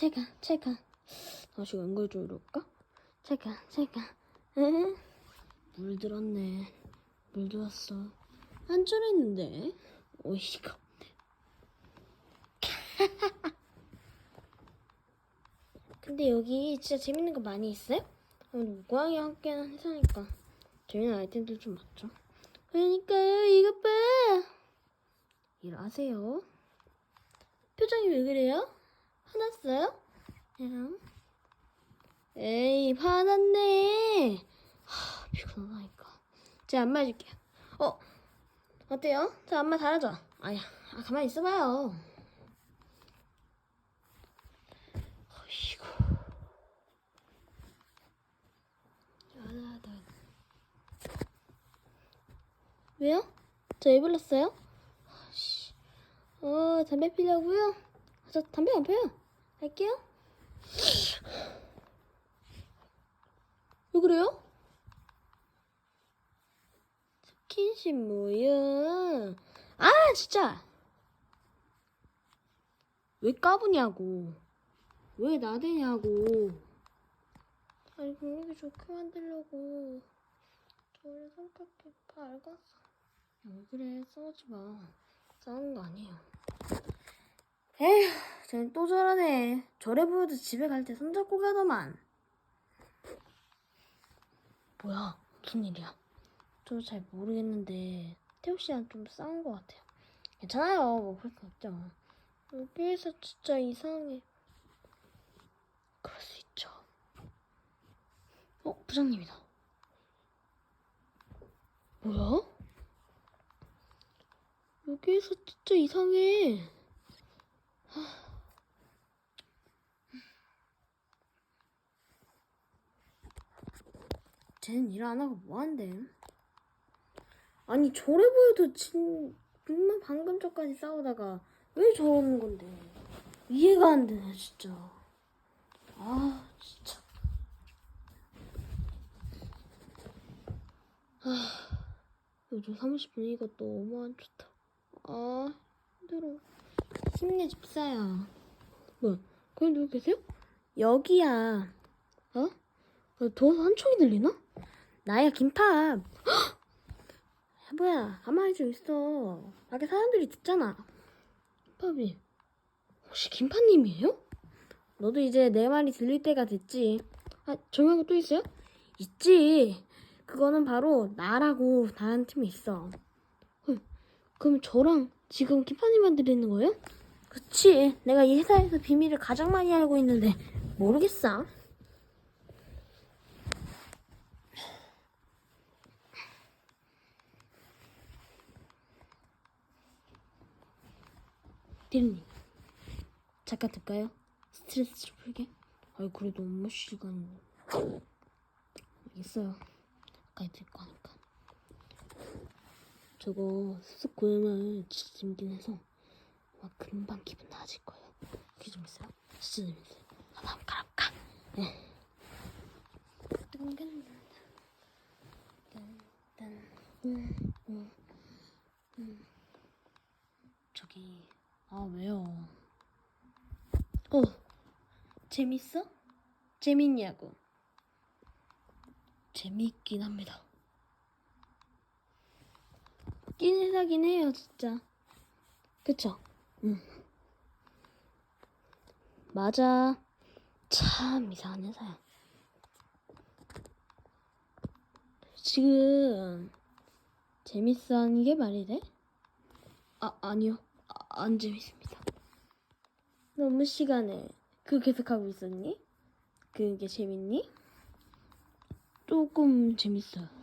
체크 체크 다시 연결 좀 해볼까? 체크 응? 물 들었네. 물 들었어. 안 졸했는데? 어이가 근데 여기 진짜 재밌는 거 많이 있어요? 오늘 고양이 함께 해서니까 재밌는 아이템들 좀 많죠. 그러니까요 이것 봐. 일하세요. 표정이 왜 그래요? 화났어요? 응. 에이 화났네 하 피곤하다니까 제가 안마 해줄게요 어 어때요? 저 안마 잘하죠? 아야 아, 가만히 있어봐요 어이구 왜요? 저 왜 불렀어요? 어 담배 피려고요? 아, 저 담배 안 펴요 갈게요. 왜 그래요? 스킨십 뭐야? 아 진짜! 왜 까부냐고. 왜 나대냐고. 아니 분위기 좋게 만들려고 저를 성격이 밝아서 왜 그래? 싸우지 마. 싸우는 거 아니에요 에휴 쟤는 또 저러네. 저래 보여도 집에 갈 때 손잡고 가더만. 뭐야 무슨 일이야? 저도 잘 모르겠는데 태우 씨랑 좀 싸운 것 같아요. 괜찮아요 뭐 그럴 수 없죠. 여기에서 진짜 이상해 그럴 수 있죠. 어 부장님이다. 뭐야? 여기에서 진짜 이상해 쟤는 일 안 하고 뭐 한대? 아니 저래 보여도 진 정말 방금 전까지 싸우다가 왜 저러는 건데? 이해가 안 되네 진짜. 아 진짜. 아 요즘 사무실 분위기가 너무 안 좋다. 아 힘들어. 힘내 집사야. 뭐? 거기 누구 계세요? 여기야. 어? 어, 도서 한 총이 들리나? 나야 김밥. 헉! 뭐야 가만히 좀 있어. 밖에 사람들이 듣잖아. 김밥이 혹시 김밥님이에요? 너도 이제 내 말이 들릴 때가 됐지. 아 저기 하고 또 있어요? 있지. 그거는 바로 나라고 다른 팀이 있어. 헐, 그럼 저랑 지금 김밥님만 들리는 거예요? 그치. 내가 이 회사에서 비밀을 가장 많이 알고 있는데 모르겠어. 디르님 잠깐 들까요? 스트레스 좀 풀게 아이 그래도 업무 시간 알겠어요 가까이 들 거니까 저거 습 고염을 진짜 재밌긴 해서 아마 금방 기분 나아질 거예요 그게 좀 있어요? 아, 한번 가볼까? 네 저기 아 왜요? 어 재밌어? 재밌냐고? 재미있긴 합니다. 웃긴 회사긴 해요 진짜. 그쵸? 응. 맞아. 참 이상한 회사야. 지금 재밌어 하는 게 말이 돼? 아 아니요. 아, 안 재밌습니다. 너무 시간에 그거 계속 하고 있었니? 그게 재밌니? 조금 재밌어요.